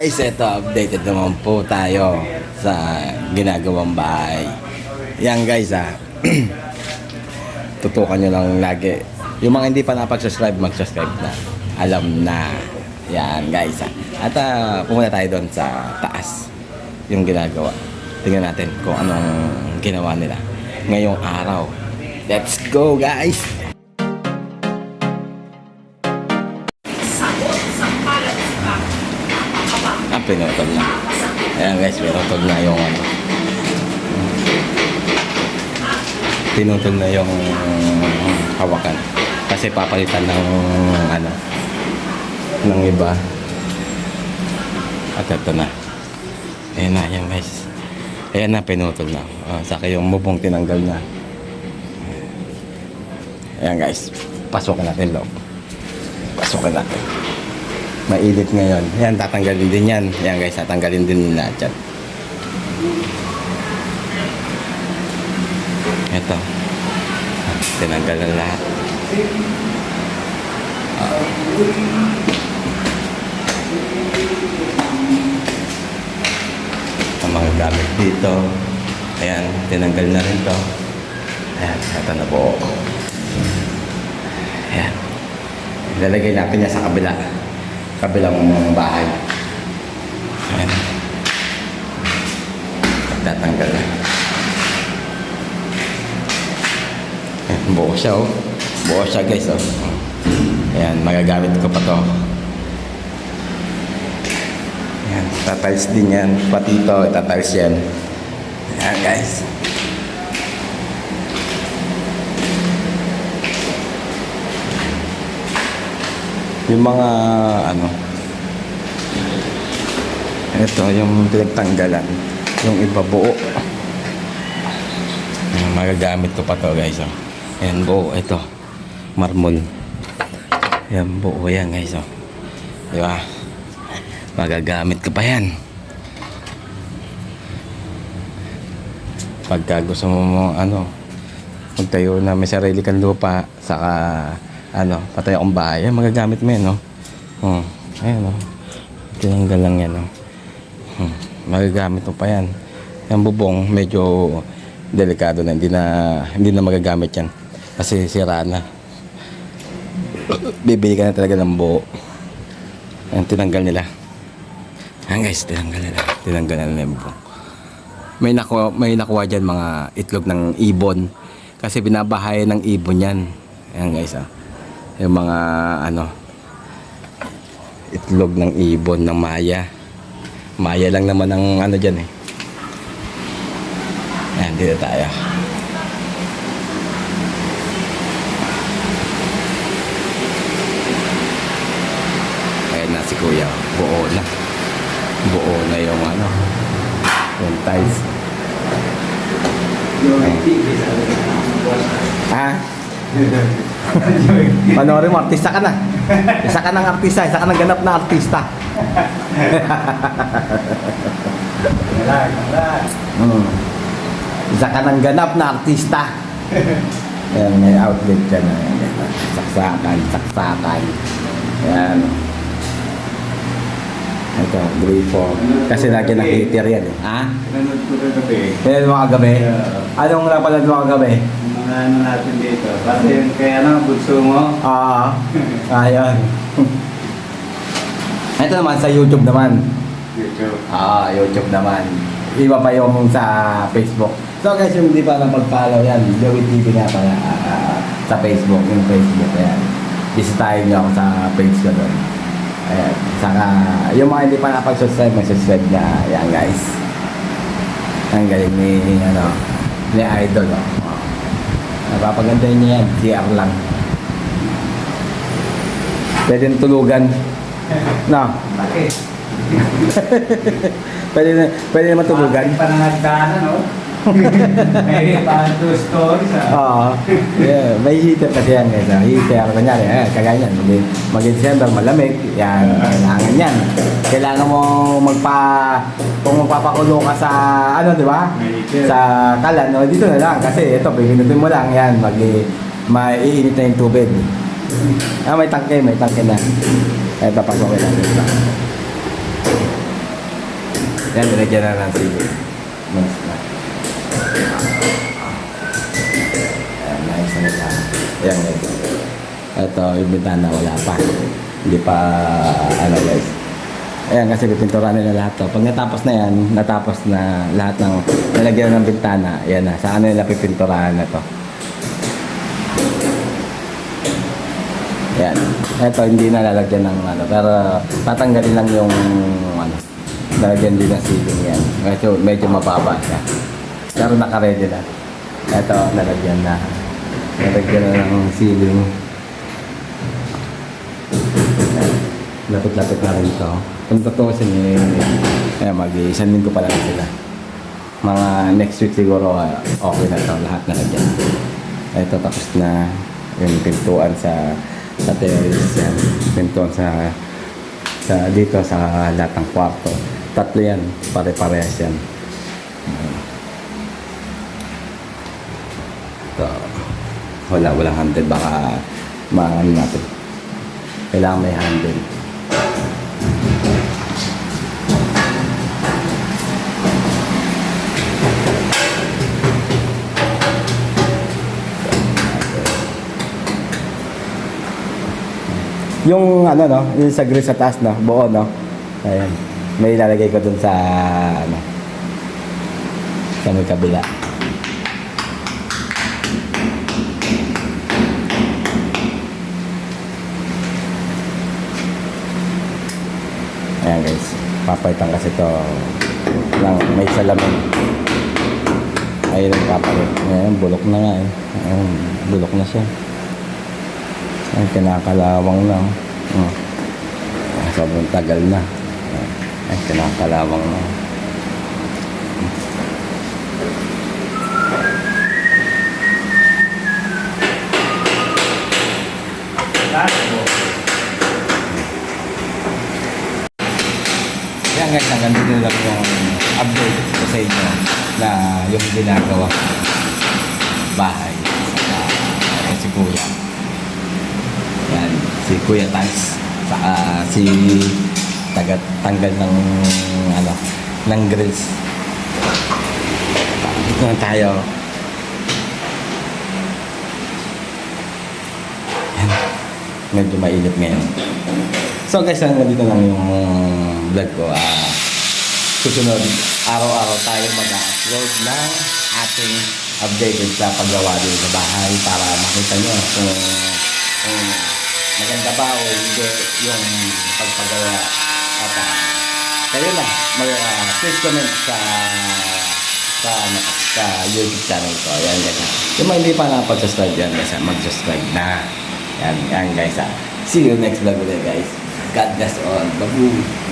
Guys, ito updated naman po tayo sa ginagawang bahay. Yan guys ah. Tutukan nyo lang lagi. Yung mga hindi pa napag-subscribe, mag-subscribe na. Alam na. Yan guys ah. At ah, pumunta tayo doon sa taas. Yung ginagawa. Tingnan natin kung anong ginawa nila ngayong araw. Let's go guys! Pinutol na. Ayan guys, pinutol na yung ano. Pinutol na yung hawakan. Kasi papalitan ng ano ng iba. At ito na. Ayan na, yan guys. Ayan na, pinutol na. Uh, saka yung mubong tinanggal na. Ayan guys. Pasukin natin loob. Pasukin natin mainit ngayon. Yan, tatanggalin din yan. Yan guys, tatanggalin din nila dyan. Ito. Tinanggal na lahat. Ah. Ang mga gamit dito. Ayan, tinanggal na rin to. Ayan, ito na po. Ayan. Ilalagay natin yan sa kabila kabilang bahay. Ayan. Tatanggal na. Ayan, buo siya oh. Buo siya guys oh. Ayan, magagamit ko pa to. Ayan, tatiles din yan. Pati ito, tatiles yan. Ayan guys. Yung mga ano ito yung pinagtanggalan yung iba buo magagamit ko pa to guys oh. ayan buo ito marmol ayan buo yan guys oh. di ba magagamit ko pa yan pagka gusto mo mo ano magtayo na may sarili kang lupa saka ano, patay akong bahay. Ayan, magagamit mo yan, no? Hmm. Ayan, no? Tinanggal lang yan, no? Hmm. Magagamit mo pa yan. Yung bubong, medyo delikado na. Hindi na, hindi na magagamit yan. Kasi sira na. Bibili ka na talaga ng buo. Ayan, tinanggal nila. Ayan guys, tinanggal nila. Tinanggal na nila yung bubong. May nakuha, may nakuha dyan mga itlog ng ibon. Kasi binabahay ng ibon yan. Ayan guys, ah yung mga ano itlog ng ibon ng maya. Maya lang naman ang ano dyan eh. Ayan dito tayo. Ayan na si kuya. Buo na. Buo na yung ano yung tiles. Ah Panoorin mo, artista ka na. Isa ka ng artista, isa ka ng ganap na artista. hmm. Isa ka ng ganap na artista. Ayan, may outlet dyan. Ayan, saksakan, saksakan. Ayan. Ito, gripo. Kasi lagi ng heater yan. Eh. Ha? Nanonood ko rin gabi. Ayan mga gabi. Yeah. Anong napanood mo kagabi? Mga ano natin dito. Kasi yung kaya ano, bunso mo. Ah, ayan. Ito naman sa YouTube naman. YouTube. Ah, YouTube naman. Iba pa yung sa Facebook. So guys, yung hindi pa na mag-follow yan, Joey TV nga pala ah, sa Facebook, yung Facebook, ayan. Bisitahin niyo ako sa page ko doon. Ayan. Saka, yung mga hindi pa napag-subscribe, may subscribe na. Ayan guys. Ang galing ni, ano, ni Idol, oh. oh. Napapagandahin niya yan, CR lang. Pwede na tulugan. No? Bakit? Pwede na, pwede naman tulugan. Bakit pa nangagdaanan, no? May pa two stories, ah. Oo. yeah, may heater kasi yan guys. ah. Heater, kunyari, eh, kagaya yan. Mag- Mag-December, malamig. Yan, kailangan yan. Kailangan mo magpa... Kung magpapakulo ka sa, ano, di ba? May heater. Sa kalan, no? dito na lang. Kasi ito, pipinutin mo lang yan. Mag maiinit na yung tubig. Ah, may tangke, may tangke na. Ito, pasukin natin. Yan, nilagyan na ng sili. Mas na. Ayan. Ayan, guys. Ito, yung bintana, wala pa. Hindi pa, ano guys. Ayan, kasi pipinturan nila lahat to. Pag natapos na yan, natapos na lahat ng nilagyan ng bintana, yan na. Saan nila pipinturahan na to. Yan. Ito, hindi na lalagyan ng ano. Pero tatanggalin lang yung ano. Lalagyan din ng ceiling yan. Medyo, medyo mababa siya. Pero naka-ready na. Ito, nalagyan na. Nalagyan na ng ceiling. Lapit-lapit na rin ito. Kung tutusin eh, eh mag-isang linggo pa lang sila. Mga next week siguro ah, okay na ito. Lahat na dyan. Ito tapos na yung pintuan sa sa terrace yan. Pintuan sa sa dito sa lahat ng kwarto. Tatlo yan. Pare-parehas yan. Ito. Wala, walang handle. Baka maano natin. Kailangan may handle. Yung ano no, yung sa grill sa taas no, buo no. Ayan. May ilalagay ko dun sa ano. Sa may kabila. Ayan guys. Papalitan kasi to lang may salamin. Ayun ang papalit. Ayan, bulok na nga eh. Ayan, bulok na siya. Ay, kinakalawang na. Oh. Ah, sobrang tagal na. Ay, kinakalawang na. Lahat po. Kaya guys, hanggang dito lang yung update ko sa inyo na yung ginagawa ko bahay sa si Kuya. Yan, si Kuya Tans. Saka si taga tanggal ng ano ng grills. Dito na tayo. Yan. Medyo mainit ngayon. So guys, hanggang dito lang yung vlog ko. Ah, susunod, araw-araw tayo mag-upload ng ating updated sa paggawa din sa bahay para makita nyo kung, kung maganda ba o hindi yung pagpagawa. At ah, kayo na, mag, ah, please comment sa sa ano, sa YouTube channel ko. Ayan guys. Yung mga hindi pa nakapag-subscribe yan guys, mag-subscribe na. Yan, yan guys. ah. See you next vlog ulit guys. God bless all. Babu.